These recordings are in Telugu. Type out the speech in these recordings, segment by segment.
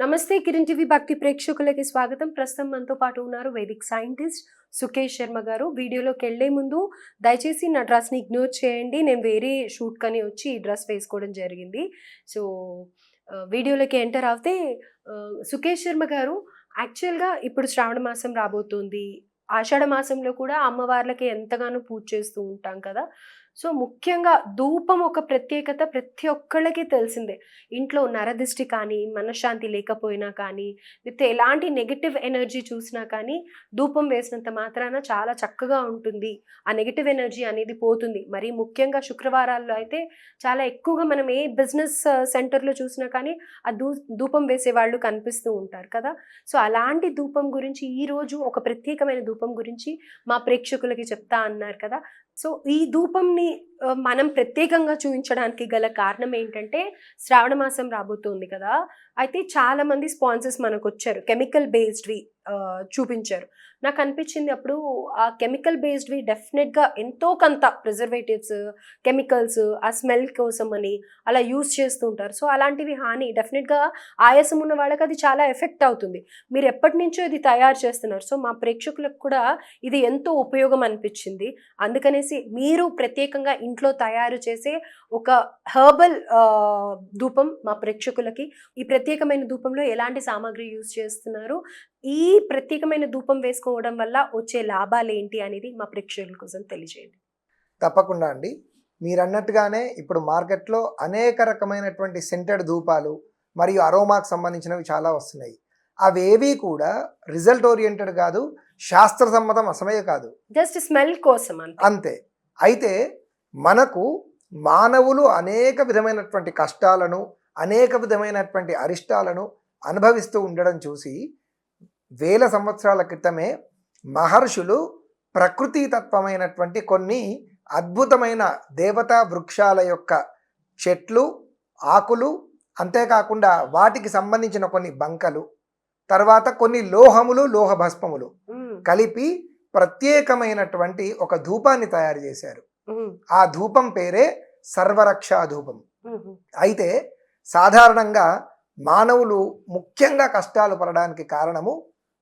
నమస్తే కిరణ్ టీవీ భక్తి ప్రేక్షకులకి స్వాగతం. ప్రస్తుతం మనతో పాటు ఉన్నారు వేదిక్ సైంటిస్ట్ సుకేష్ శర్మ గారు. వీడియోలోకి వెళ్ళే ముందు దయచేసి నా డ్రెస్ని ఇగ్నోర్ చేయండి. నేను వేరే షూట్ వచ్చి ఈ డ్రెస్ వేసుకోవడం జరిగింది. సో వీడియోలోకి ఎంటర్ అవుతే సుకేష్ శర్మ గారు యాక్చువల్గా ఇప్పుడు శ్రావణ మాసం రాబోతుంది. ఆషాఢ మాసంలో కూడా అమ్మవార్లకి ఎంతగానో పూజ చేస్తూ ఉంటాం కదా. సో ముఖ్యంగా ధూపం ఒక ప్రత్యేకత ప్రతి ఒక్కళ్ళకి తెలిసిందే. ఇంట్లో నరదిష్టి కానీ మనశ్శాంతి లేకపోయినా కానీ విత్ ఎలాంటి నెగిటివ్ ఎనర్జీ చూసినా కానీ ధూపం వేసినంత మాత్రాన చాలా చక్కగా ఉంటుంది. ఆ నెగిటివ్ ఎనర్జీ అనేది పోతుంది. మరి ముఖ్యంగా శుక్రవారాల్లో అయితే చాలా ఎక్కువగా మనం ఏ బిజినెస్ సెంటర్లో చూసినా కానీ ఆ ధూ ధూపం వేసే వాళ్ళు కనిపిస్తూ ఉంటారు కదా. సో అలాంటి ధూపం గురించి ఈరోజు ఒక ప్రత్యేకమైన ధూపం గురించి మా ప్రేక్షకులకి చెప్తా అన్నారు కదా. సో ఈ ధూపంని మనం ప్రత్యేకంగా చూపించడానికి గల కారణం ఏంటంటే శ్రావణ మాసం రాబోతుంది కదా. అయితే చాలా మంది స్పాన్సర్స్ మనకు వచ్చారు కెమికల్ బేస్డ్వి చూపించారు. నాకు అనిపించింది అప్పుడు ఆ కెమికల్ బేస్డ్వి డెఫినెట్గా ఎంతో కొంత ప్రిజర్వేటివ్స్ కెమికల్స్ ఆ స్మెల్ కోసం అని అలా యూస్ చేస్తూ ఉంటారు. సో అలాంటివి హాని డెఫినెట్గా ఆయాసం ఉన్న వాళ్ళకి అది చాలా ఎఫెక్ట్ అవుతుంది. మీరు ఎప్పటి నుంచో ఇది తయారు చేస్తున్నారు. సో మా ప్రేక్షకులకు కూడా ఇది ఎంతో ఉపయోగం అనిపించింది. అందుకనేసి మీరు ప్రత్యేకంగా ఇంట్లో తయారు చేసే ఒక హర్బల్ ధూపం మా ప్రేక్షకులకి. ఈ ప్రత్యేకమైన ధూపంలో ఎలాంటి సామాగ్రి యూజ్ చేస్తున్నారు? ఈ ప్రత్యేకమైన ధూపం వేసుకోవడం వల్ల వచ్చే లాభాలు ఏంటి అనేది మా ప్రేక్షకుల కోసం తెలియజేయండి. తప్పకుండా అండి. మీరు అన్నట్టుగానే ఇప్పుడు మార్కెట్లో అనేక రకమైనటువంటి సెంటెడ్ ధూపాలు మరియు అరోమాకు సంబంధించినవి చాలా వస్తున్నాయి. అవేవి కూడా రిజల్ట్ ఓరియంటెడ్ కాదు శాస్త్ర సమ్మతం అసమయ కాదు. జస్ట్ స్మెల్ కోసం అంతే. అంతే. అయితే మనకు మానవులు అనేక విధమైనటువంటి కష్టాలను అనేక విధమైనటువంటి అరిష్టాలను అనుభవిస్తూ ఉండడం చూసి వేల సంవత్సరాల క్రితమే మహర్షులు ప్రకృతి తత్వమైనటువంటి కొన్ని అద్భుతమైన దేవతా వృక్షాల యొక్క చెట్లు ఆకులు అంతేకాకుండా వాటికి సంబంధించిన కొన్ని బంకలు తర్వాత కొన్ని లోహములు లోహ భస్మములు మ్మ్. కలిపి ప్రత్యేకమైనటువంటి ఒక ధూపాన్ని తయారు చేశారు. ఆ ధూపం పేరే సర్వరక్షా ధూపం. అయితే సాధారణంగా మానవులు ముఖ్యంగా కష్టాలు పడడానికి కారణము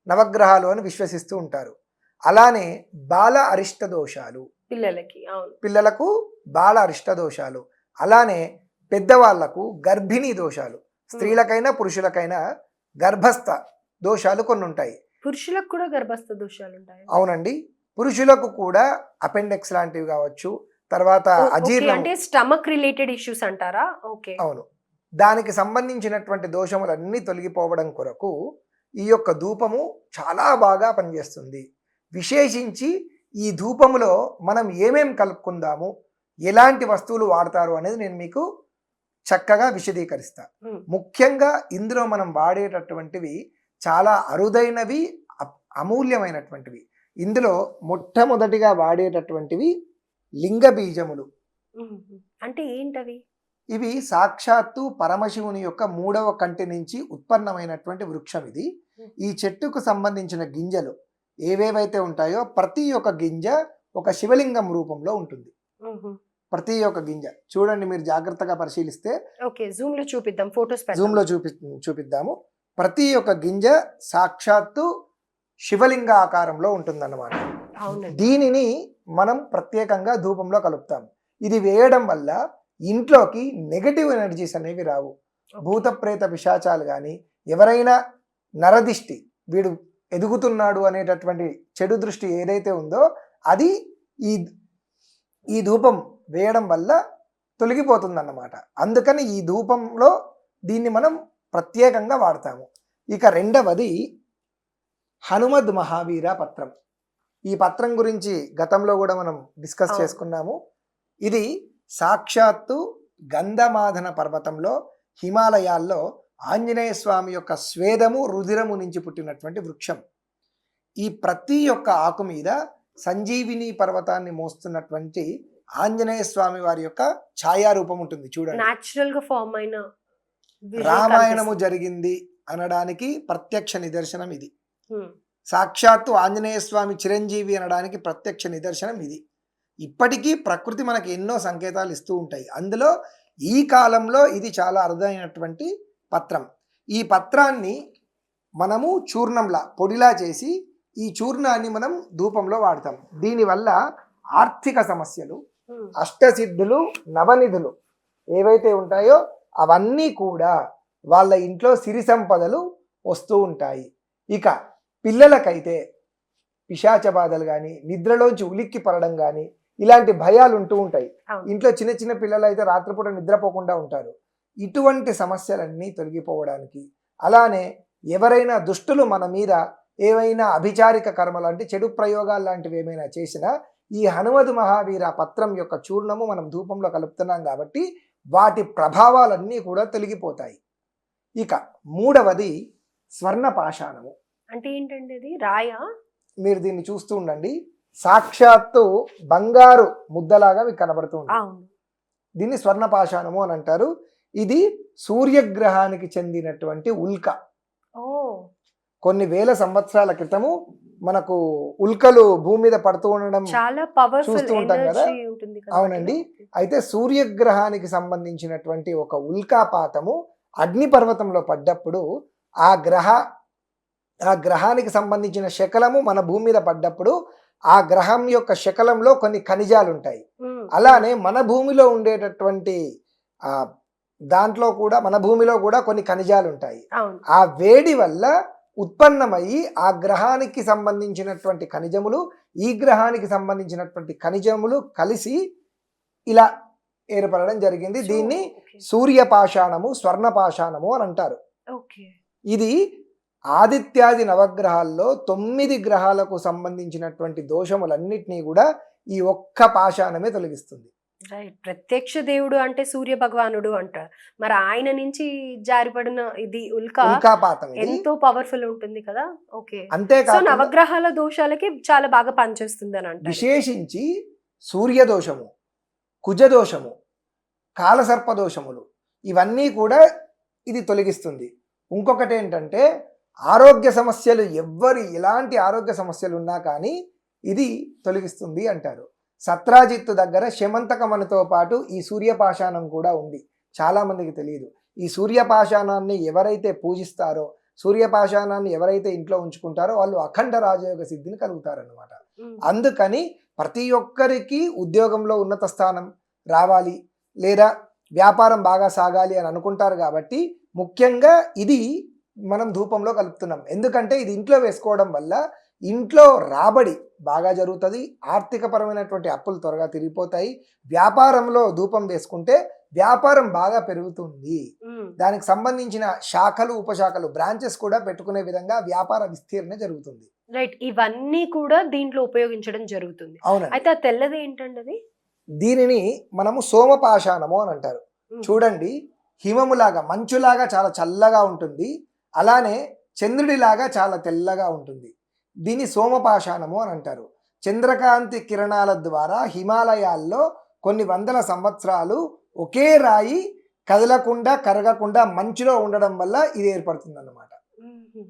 నవగ్రహాలు అని విశ్వసిస్తూ ఉంటారు. అలానే బాల అరిష్ట దోషాలు. పిల్లలకి పిల్లలకు బాల అరిష్ట దోషాలు. అలానే పెద్దవాళ్ళకు గర్భిణీ దోషాలు. స్త్రీలకైనా పురుషులకైనా గర్భస్థ దోషాలు కొన్ని ఉంటాయి పురుషులకు కూడా గర్భస్థ దోషాలు ఉంటాయి అవునండి. పురుషులకు కూడా అపెండెక్స్ లాంటివి కావచ్చు. తర్వాత అజీర్ణం. అంటే స్టమక్ రిలేటెడ్ ఇష్యూస్ అంటారా? ఓకే. అవును. దానికి సంబంధించినటువంటి దోషములన్నీ తొలగిపోవడం కొరకు ఈ యొక్క ధూపము చాలా బాగా పనిచేస్తుంది. విశేషించి ఈ ధూపములో మనం ఏమేం కలుపుకుందాము ఎలాంటి వస్తువులు వాడతారు అనేది నేను మీకు చక్కగా విశదీకరిస్తా. ముఖ్యంగా ఇందులో మనం వాడేటటువంటివి చాలా అరుదైనవి అమూల్యమైనటువంటివి. ఇందులో మొట్టమొదటిగా వాడేటటువంటివి లింగ బీజములు. అంటే ఏంటవి? ఇవి సాక్షాత్తు పరమశివుని యొక్క మూడవ కంటి నుంచి ఉత్పన్నమైనటువంటి వృక్షం ఇది. ఈ చెట్టుకు సంబంధించిన గింజలు ఏవేవైతే ఉంటాయో ప్రతి ఒక్క గింజ ఒక శివలింగం రూపంలో ఉంటుంది. ప్రతి ఒక్క గింజ. చూడండి మీరు జాగ్రత్తగా పరిశీలిస్తే ఓకే జూమ్లో చూపిద్దాం ఫొటోస్ జూమ్లో చూపి చూపిద్దాము. ప్రతి ఒక్క గింజ సాక్షాత్తు శివలింగ ఆకారంలో ఉంటుందన్నమాట దీనిని మనం ప్రత్యేకంగా ధూపంలో కలుపుతాం. ఇది వేయడం వల్ల ఇంట్లోకి నెగటివ్ ఎనర్జీస్ అనేవి రావు. భూత ప్రేత పిశాచాలు కానీ ఎవరైనా నరదిష్టి వీడు ఎదుగుతున్నాడు అనేటటువంటి చెడు దృష్టి ఏదైతే ఉందో అది ఈ ఈ ధూపం వేయడం వల్ల తొలగిపోతుందన్నమాట. అందుకని ఈ ధూపంలో దీన్ని మనం ప్రత్యేకంగా వాడతాము. ఇక రెండవది హనుమద్ మహావీర పత్రం ఈ పత్రం గురించి గతంలో కూడా మనం డిస్కస్. చేసుకున్నాము ఇది సాక్షాత్తు గంధమాధన పర్వతంలో హిమాలయాల్లో ఆంజనేయ స్వామి యొక్క స్వేదము రుధిరము నుంచి పుట్టినటువంటి వృక్షం ఈ ప్రతి ఒక్క ఆకు మీద సంజీవిని పర్వతాన్ని మోస్తున్నటువంటి ఆంజనేయ స్వామి వారి యొక్క ఛాయారూపం ఉంటుంది చూడండి నాచురల్గా ఫామ్ అయిన రామాయణము. జరిగింది అనడానికి ప్రత్యక్ష నిదర్శనం ఇది. సాక్షాత్తు ఆంజనేయ స్వామి చిరంజీవి అనడానికి ప్రత్యక్ష నిదర్శనం ఇది. ఇప్పటికీ ప్రకృతి మనకి ఎన్నో సంకేతాలు ఇస్తూ ఉంటాయి. అందులో ఈ కాలంలో ఇది చాలా అరుదైనటువంటి పత్రం. ఈ పత్రాన్ని మనము చూర్ణంలా పొడిలా చేసి ఈ చూర్ణాన్ని మనం ధూపంలో వాడతాం. దీనివల్ల ఆర్థిక సమస్యలు ఉమ్. అష్టసిద్ధులు నవనిధులు ఏవైతే ఉంటాయో అవన్నీ కూడా వాళ్ళ ఇంట్లో సిరి సంపదలు వస్తూ ఉంటాయి. ఇక పిల్లలకైతే పిశాచ బాధలు కానీ నిద్రలోంచి ఉలిక్కి పడడం కానీ ఇలాంటి భయాలు ఉంటూ ఉంటాయి. ఇంట్లో చిన్న చిన్న పిల్లలు అయితే రాత్రిపూట నిద్రపోకుండా ఉంటారు. ఇటువంటి సమస్యలన్నీ తొలగిపోవడానికి అలానే ఎవరైనా దుష్టులు మన మీద ఏవైనా అభిచారిక కర్మలు అంటే చెడు ప్రయోగాలు లాంటివి ఏమైనా చేసినా ఈ హనుమద్ మహావీర పత్రం యొక్క చూర్ణము మనం ధూపంలో కలుపుతున్నాం కాబట్టి వాటి ప్రభావాలన్నీ కూడా తొలగిపోతాయి. ఇక మూడవది స్వర్ణ పాషాణము అంటే ఏంటండి ఇది రాయా? మీరు దీన్ని చూస్తూ ఉండండి. సాక్షాత్తు బంగారు ముద్దలాగా మీకు కనబడుతుంది దీన్ని స్వర్ణ పాషాణము అని అంటారు. ఇది సూర్యగ్రహానికి చెందినటువంటి ఉల్క. కొన్ని వేల సంవత్సరాల క్రితము మనకు ఉల్కలు భూమి మీద పడుతూ ఉండడం చాలా చూస్తూ ఉంటాం కదా? అవునండి. అయితే సూర్యగ్రహానికి సంబంధించినటువంటి ఒక ఉల్కాపాతము అగ్నిపర్వతంలో పడ్డప్పుడు ఆ గ్రహ ఆ గ్రహానికి సంబంధించిన శకలము మన భూమి మీద పడ్డప్పుడు ఆ గ్రహం యొక్క శకలంలో కొన్ని ఖనిజాలు ఉంటాయి. అలానే మన భూమిలో ఉండేటటువంటి ఆ దాంట్లో కూడా మన భూమిలో కూడా కొన్ని ఖనిజాలు ఉంటాయి ఆ వేడి వల్ల ఉత్పన్నమయ్యి ఆ గ్రహానికి సంబంధించినటువంటి ఖనిజములు ఈ గ్రహానికి సంబంధించినటువంటి ఖనిజములు కలిసి ఇలా ఏర్పడడం జరిగింది. దీన్ని ఓకే. సూర్యపాషాణము స్వర్ణపాషాణము అని అంటారు. ఓకే. ఇది ఆదిత్యాది నవగ్రహాల్లో తొమ్మిది గ్రహాలకు సంబంధించినటువంటి దోషములన్నిటినీ కూడా ఈ ఒక్క పాషాణమే తొలగిస్తుంది. రైట్ ప్రత్యక్ష దేవుడు అంటే సూర్య భగవానుడు అంటారు. మరి ఆయన నుంచి జారిపడిన ఇది ఉల్క ఉల్కాపాతం ఎంతో పవర్ఫుల్ ఉంటుంది కదా? ఓకే అంతేకాకుండా నవగ్రహాల దోషాలకి చాలా బాగా పనిచేస్తుంది అని అంటారు. విశేషించి సూర్యదోషము కుజదోషము కాలసర్పదోషములు ఇవన్నీ కూడా ఇది తొలగిస్తుంది. ఇంకొకటి ఏంటంటే ఆరోగ్య సమస్యలు ఎవ్వరు ఎలాంటి ఆరోగ్య సమస్యలు ఉన్నా కానీ ఇది తొలగిస్తుంది అంటారు. సత్రాజిత్తు దగ్గర శమంతకమనితో పాటు ఈ సూర్యపాషాణం కూడా ఉంది. చాలా మందికి తెలియదు. ఈ సూర్యపాషాణాన్ని ఎవరైతే పూజిస్తారో సూర్యపాషాణాన్ని ఎవరైతే ఇంట్లో ఉంచుకుంటారో వాళ్ళు అఖండ రాజయోగ సిద్ధిని కలుగుతారనమాట. అందుకని ప్రతి ఒక్కరికి ఉద్యోగంలో ఉన్నత స్థానం రావాలి లేదా వ్యాపారం బాగా సాగాలి అని అనుకుంటారు కాబట్టి ముఖ్యంగా ఇది మనం ధూపంలో కలుపుతున్నాం. ఎందుకంటే ఇది ఇంట్లో వేసుకోవడం వల్ల ఇంట్లో రాబడి బాగా జరుగుతుంది. ఆర్థికపరమైనటువంటి అప్పులు త్వరగా తిరిగిపోతాయి. వ్యాపారంలో ధూపం వేసుకుంటే వ్యాపారం బాగా పెరుగుతుంది. దానికి సంబంధించిన శాఖలు ఉపశాఖలు బ్రాంచెస్ కూడా పెట్టుకునే విధంగా వ్యాపార విస్తీర్ణ జరుగుతుంది. రైట్. ఇవన్నీ కూడా దీంట్లో ఉపయోగించడం జరుగుతుంది. అవునండి. అయితే ఆ తెల్లది ఏంటండి అది? దీనిని మనము సోమపాషాణము అని అంటారు. చూడండి. హిమములాగా మంచులాగా చాలా చల్లగా ఉంటుంది. అలానే చంద్రుడిలాగా చాలా తెల్లగా ఉంటుంది. దీన్ని సోమపాషాణము అని అంటారు. చంద్రకాంతి కిరణాల ద్వారా హిమాలయాల్లో కొన్ని వందల సంవత్సరాలు ఒకే రాయి కదలకుండా కరగకుండా మంచులో ఉండడం వల్ల ఇది ఏర్పడుతుంది అన్నమాట ఉమ్.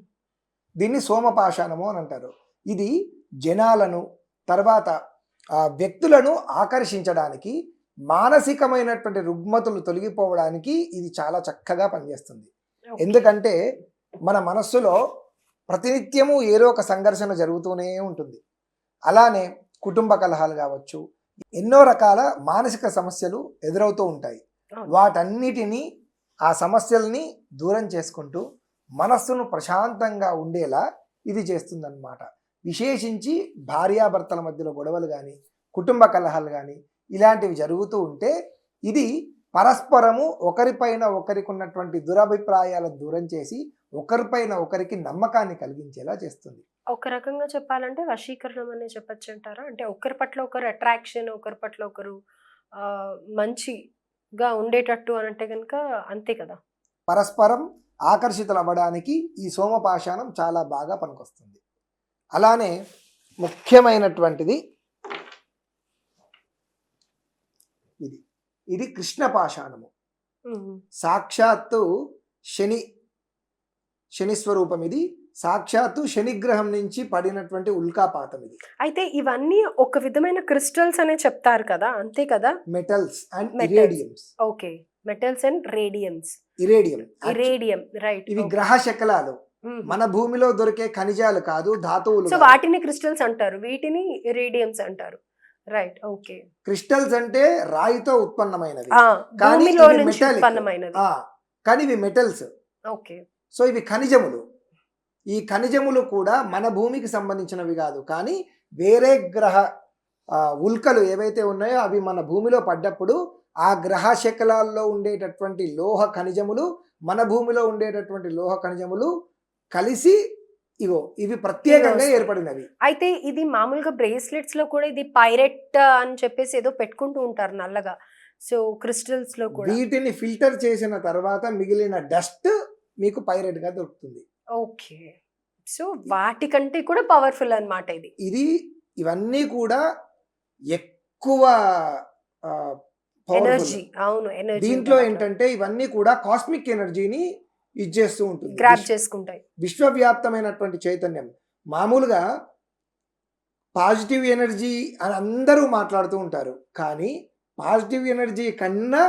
దీన్ని సోమపాషాణము అని అంటారు. ఇది జనాలను తర్వాత ఆ, వ్యక్తులను ఆకర్షించడానికి మానసికమైనటువంటి రుగ్మతులు తొలగిపోవడానికి ఇది చాలా చక్కగా పనిచేస్తుంది. ఎందుకంటే మన మనస్సులో ప్రతినిత్యము ఏదో ఒక సంఘర్షణ జరుగుతూనే ఉంటుంది. అలానే కుటుంబ కలహాలు కావచ్చు ఎన్నో రకాల మానసిక సమస్యలు ఎదురవుతూ ఉంటాయి. వాటన్నిటినీ ఆ సమస్యల్ని దూరం చేసుకుంటూ మనస్సును ప్రశాంతంగా ఉండేలా ఇది చేస్తుందన్నమాట. విశేషించి భార్యాభర్తల మధ్యలో గొడవలు కానీ కుటుంబ కలహాలు కానీ ఇలాంటివి జరుగుతూ ఉంటే ఇది పరస్పరము ఒకరిపైన ఒకరికి ఉన్నటువంటి దురభిప్రాయాలను దూరం చేసి ఒకరిపైన ఒకరికి నమ్మకాన్ని కలిగించేలా చేస్తుంది. ఒక రకంగా చెప్పాలంటే వశీకరణం అనే చెప్పచ్చు అంటారా? అంటే ఒకరి పట్ల ఒకరు అట్రాక్షన్ ఒకరి పట్ల ఒకరు మంచిగా ఉండేటట్టు అని అంటే కనుక అంతే కదా? పరస్పరం ఆకర్షితులు అవ్వడానికి ఈ సోమపాషాణం చాలా బాగా పనికొస్తుంది. అలానే ముఖ్యమైనటువంటిది ఇది. ఇది కృష్ణ పాషాణము. సాక్షాత్తు శని శని స్వరూపం ఇది సాక్షాత్తు శనిగ్రహం నుంచి పడినటువంటి ఉల్కాపాతం ఇది అయితే ఇవన్నీ ఒక విధమైన క్రిస్టల్స్ అనే చెప్తారు కదా అంతే కదా? Metals and. Iridiums okay. Metals and radiums iridium radium right ఇవి గ్రహ శకలాలు. మన భూమిలో దొరికే ఖనిజాలు కాదు ధాతువులు సో. వాటిని క్రిస్టల్స్ అంటారు వీటిని రేడియమ్స్ అంటారు. రైట్ ఓకే క్రిస్టల్స్ అంటే రాయితో ఉత్పన్నమైనవి. కానీ ఆ, కానీ ఇవి మెటల్స్ ఓకే సో ఇవి ఖనిజములు. ఈ ఖనిజములు కూడా మన భూమికి సంబంధించినవి కాదు. కానీ వేరే గ్రహ ఉల్కలు ఏవైతే ఉన్నాయో అవి మన భూమిలో పడ్డప్పుడు ఆ గ్రహ శకలాల్లో ఉండేటటువంటి లోహ ఖనిజములు మన భూమిలో ఉండేటటువంటి లోహ ఖనిజములు కలిసి ఇగో ఇవి ప్రత్యేకంగా. ఏర్పడినవి. అయితే ఇది మామూలుగా బ్రేస్లెట్స్లో కూడా ఇది పైరెట్ అని చెప్పేసి ఏదో పెట్టుకుంటూ ఉంటారు నల్లగా. సో క్రిస్టల్స్లో కూడా. వీటిని ఫిల్టర్ చేసిన తర్వాత మిగిలిన డస్ట్ మీకు పైరెట్గా దొరుకుతుంది. ఓకే. సో వాటికంటే కూడా పవర్ఫుల్ అన్నమాట ఇది. ఇది ఇవన్నీ కూడా ఎక్కువ. ఎనర్జీ అవును ఎనర్జీ దీంట్లో ఏంటంటే ఇవన్నీ కూడా కాస్మిక్ ఎనర్జీని ఇచ్చేస్తూ ఉంటుంది. గ్రాప్ చేసుకుంటాయి. విశ్వవ్యాప్తమైనటువంటి చైతన్యం. మామూలుగా పాజిటివ్ ఎనర్జీ అని అందరూ మాట్లాడుతూ ఉంటారు. కానీ పాజిటివ్ ఎనర్జీ కన్నా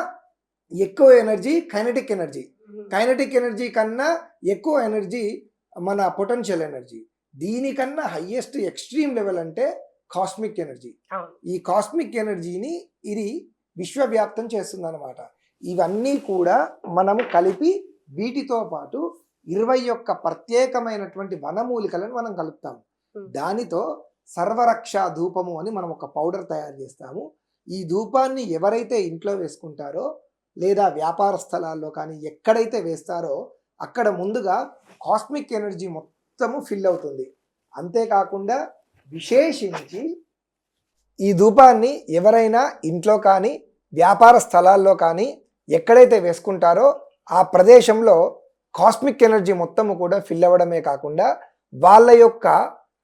ఎక్కువ energy kinetic energy kinetic energy కన్నా ఎక్కువ ఎనర్జీ మన పొటెన్షియల్ ఎనర్జీ. దీనికన్నా హయ్యెస్ట్ ఎక్స్ట్రీమ్ లెవెల్ అంటే కాస్మిక్ ఎనర్జీ. ఈ కాస్మిక్ ఎనర్జీని ఇది విశ్వవ్యాప్తం చేస్తుందన్నమాట. ఇవన్నీ కూడా మనము కలిపి వీటితో పాటు ఇరవై ఒక్క ప్రత్యేకమైనటువంటి వనమూలికలను మనం కలుపుతాం. దానితో సర్వరక్ష ధూపము అని మనం ఒక పౌడర్ తయారు చేస్తాము. ఈ ధూపాన్ని ఎవరైతే ఇంట్లో వేసుకుంటారో లేదా వ్యాపార స్థలాల్లో కానీ ఎక్కడైతే వేస్తారో అక్కడ ముందుగా కాస్మిక్ ఎనర్జీ మొత్తము ఫిల్ అవుతుంది. అంతేకాకుండా విశేషించి ఈ ధూపాన్ని ఎవరైనా ఇంట్లో కానీ వ్యాపార స్థలాల్లో కానీ ఎక్కడైతే వేసుకుంటారో ఆ ప్రదేశంలో కాస్మిక్ ఎనర్జీ మొత్తము కూడా ఫిల్ అవ్వడమే కాకుండా వాళ్ళ యొక్క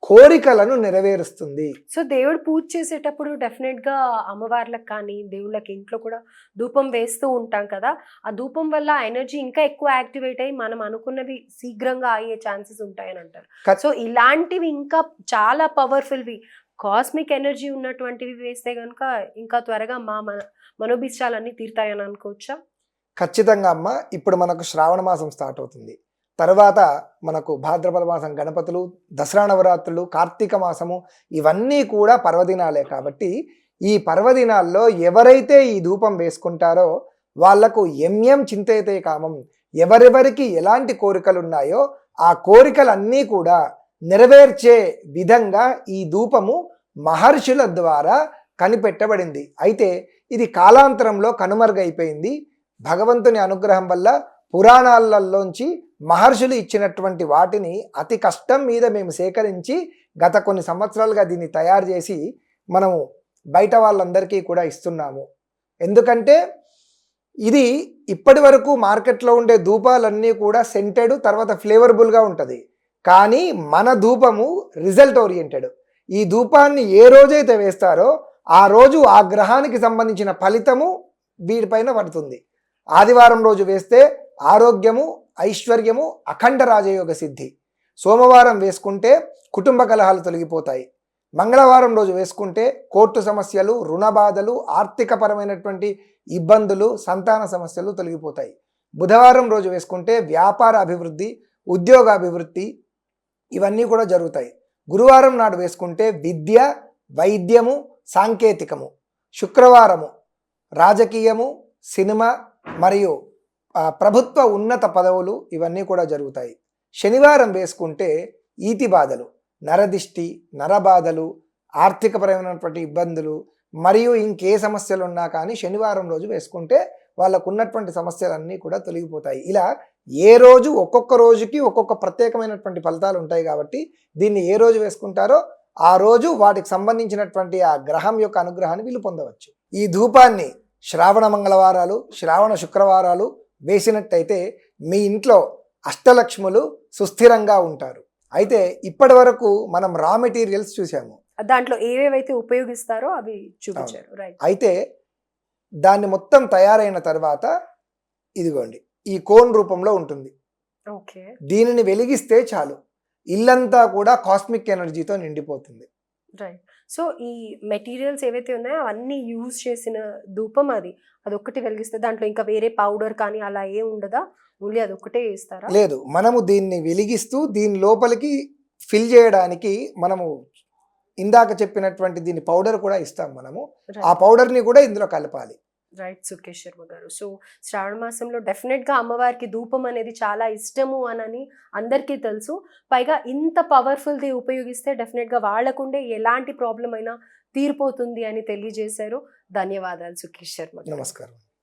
కోరికలను నెరవేరుస్తుంది. సో దేవుడు పూజ చేసేటప్పుడు డెఫినెట్గా అమ్మవార్లకు కానీ దేవుళ్ళకి ఇంట్లో కూడా ధూపం వేస్తూ ఉంటాం కదా. ఆ ధూపం వల్ల ఎనర్జీ ఇంకా ఎక్కువ యాక్టివేట్ అయ్యి మనం అనుకున్నవి శీఘ్రంగా అయ్యే ఛాన్సెస్ ఉంటాయని అంటారు. సో ఇలాంటివి ఇంకా చాలా పవర్ఫుల్వి కాస్మిక్ ఎనర్జీ ఉన్నటువంటివి వేస్తే కనుక ఇంకా త్వరగా మా మన మనోభిష్టాలన్నీ తీరుతాయని అనుకోవచ్చా? ఖచ్చితంగా అమ్మ. ఇప్పుడు మనకు శ్రావణ మాసం స్టార్ట్ అవుతుంది. తర్వాత మనకు భాద్రపద మాసం గణపతులు దసరా నవరాత్రులు కార్తీక మాసము ఇవన్నీ కూడా పర్వదినాలే కాబట్టి ఈ పర్వదినాల్లో ఎవరైతే ఈ ధూపం వేసుకుంటారో వాళ్ళకు ఎంఎం చింతైతే కామం. ఎవరెవరికి ఎలాంటి కోరికలు ఉన్నాయో ఆ కోరికలన్నీ కూడా నెరవేర్చే విధంగా ఈ ధూపము మహర్షుల ద్వారా కనిపెట్టబడింది. అయితే ఇది కాలాంతరంలో కనుమరుగైపోయింది. భగవంతుని అనుగ్రహం వల్ల పురాణాలలోంచి మహర్షులు ఇచ్చినటువంటి వాటిని అతి కష్టం మీద మేము సేకరించి గత కొన్ని సంవత్సరాలుగా దీన్ని తయారు చేసి మనము బయట వాళ్ళందరికీ కూడా ఇస్తున్నాము. ఎందుకంటే ఇది ఇప్పటి వరకు మార్కెట్లో ఉండే ధూపాలన్నీ కూడా సెంటెడ్ తర్వాత ఫ్లేవర్బుల్గా ఉంటుంది. కానీ మన ధూపము రిజల్ట్ ఓరియంటెడ్ ఈ ధూపాన్ని ఏ రోజైతే వేస్తారో ఆ రోజు ఆ గ్రహానికి సంబంధించిన ఫలితము వీటిపైన పడుతుంది. ఆదివారం రోజు వేస్తే ఆరోగ్యము ఐశ్వర్యము అఖండ రాజయోగ సిద్ధి. సోమవారం వేసుకుంటే కుటుంబ కలహాలు తొలగిపోతాయి. మంగళవారం రోజు వేసుకుంటే కోర్టు సమస్యలు రుణ బాధలు ఆర్థికపరమైనటువంటి ఇబ్బందులు సంతాన సమస్యలు తొలగిపోతాయి. బుధవారం రోజు వేసుకుంటే వ్యాపార అభివృద్ధి ఉద్యోగ అభివృద్ధి ఇవన్నీ కూడా జరుగుతాయి. గురువారం నాడు వేసుకుంటే విద్య వైద్యము సాంకేతికము. శుక్రవారము రాజకీయము సినిమా మరియు ప్రభుత్వ ఉన్నత పదవులు ఇవన్నీ కూడా జరుగుతాయి. శనివారం వేసుకుంటే ఈతి బాధలు నరదిష్టి నరబాధలు ఆర్థికపరమైనటువంటి ఇబ్బందులు మరియు ఇంకే సమస్యలు ఉన్నా కానీ శనివారం రోజు వేసుకుంటే వాళ్ళకు ఉన్నటువంటి సమస్యలన్నీ కూడా తొలగిపోతాయి. ఇలా ఏ రోజు ఒక్కొక్క రోజుకి ఒక్కొక్క ప్రత్యేకమైనటువంటి ఫలితాలు ఉంటాయి కాబట్టి దీన్ని ఏ రోజు వేసుకుంటారో ఆ రోజు వాటికి సంబంధించినటువంటి ఆ గ్రహం యొక్క అనుగ్రహాన్ని వీళ్ళు పొందవచ్చు. ఈ ధూపాన్ని శ్రావణ మంగళవారాలు శ్రావణ శుక్రవారాలు వేసినట్టయితే మీ ఇంట్లో అష్టలక్ష్ములు సుస్థిరంగా ఉంటారు. అయితే ఇప్పటి వరకు మనం రా మెటీరియల్స్ చూసాము దాంట్లో ఏవేవైతే ఉపయోగిస్తారో అవి చూపించారు. అయితే దాన్ని మొత్తం తయారైన తర్వాత ఇదిగోండి ఈ కోన్ రూపంలో ఉంటుంది. ఓకే. దీనిని వెలిగిస్తే చాలు. ఇల్లంతా కూడా కాస్మిక్ ఎనర్జీతో నిండిపోతుంది. రైట్. సో ఈ మెటీరియల్స్ ఏవైతే ఉన్నాయో అవన్నీ యూజ్ చేసిన ధూపం అది. అదొక్కటి వెలిగిస్తే దాంట్లో ఇంకా వేరే పౌడర్ కానీ అలా ఏ ఉండదా? ఓన్లీ అదొక్కటే వేస్తారా లేదు. మనము దీన్ని వెలిగిస్తూ దీని లోపలికి ఫిల్ చేయడానికి మనము ఇందాక చెప్పినటువంటి దీని పౌడర్ కూడా ఇస్తాం మనము. ఆ పౌడర్ని కూడా ఇందులో కలపాలి. రైట్ సుకేష్ శర్మ గారు. సో శ్రావణ మాసంలో డెఫినెట్గా అమ్మవారికి ధూపం అనేది చాలా ఇష్టము అనని అందరికీ తెలుసు. పైగా ఇంత పవర్ఫుల్ది ఉపయోగిస్తే డెఫినెట్గా వాళ్ళకుండే ఎలాంటి ప్రాబ్లం అయినా తీరిపోతుంది అని తెలియజేశారు. ధన్యవాదాలు సుకేష్ శర్మ నమస్కారం.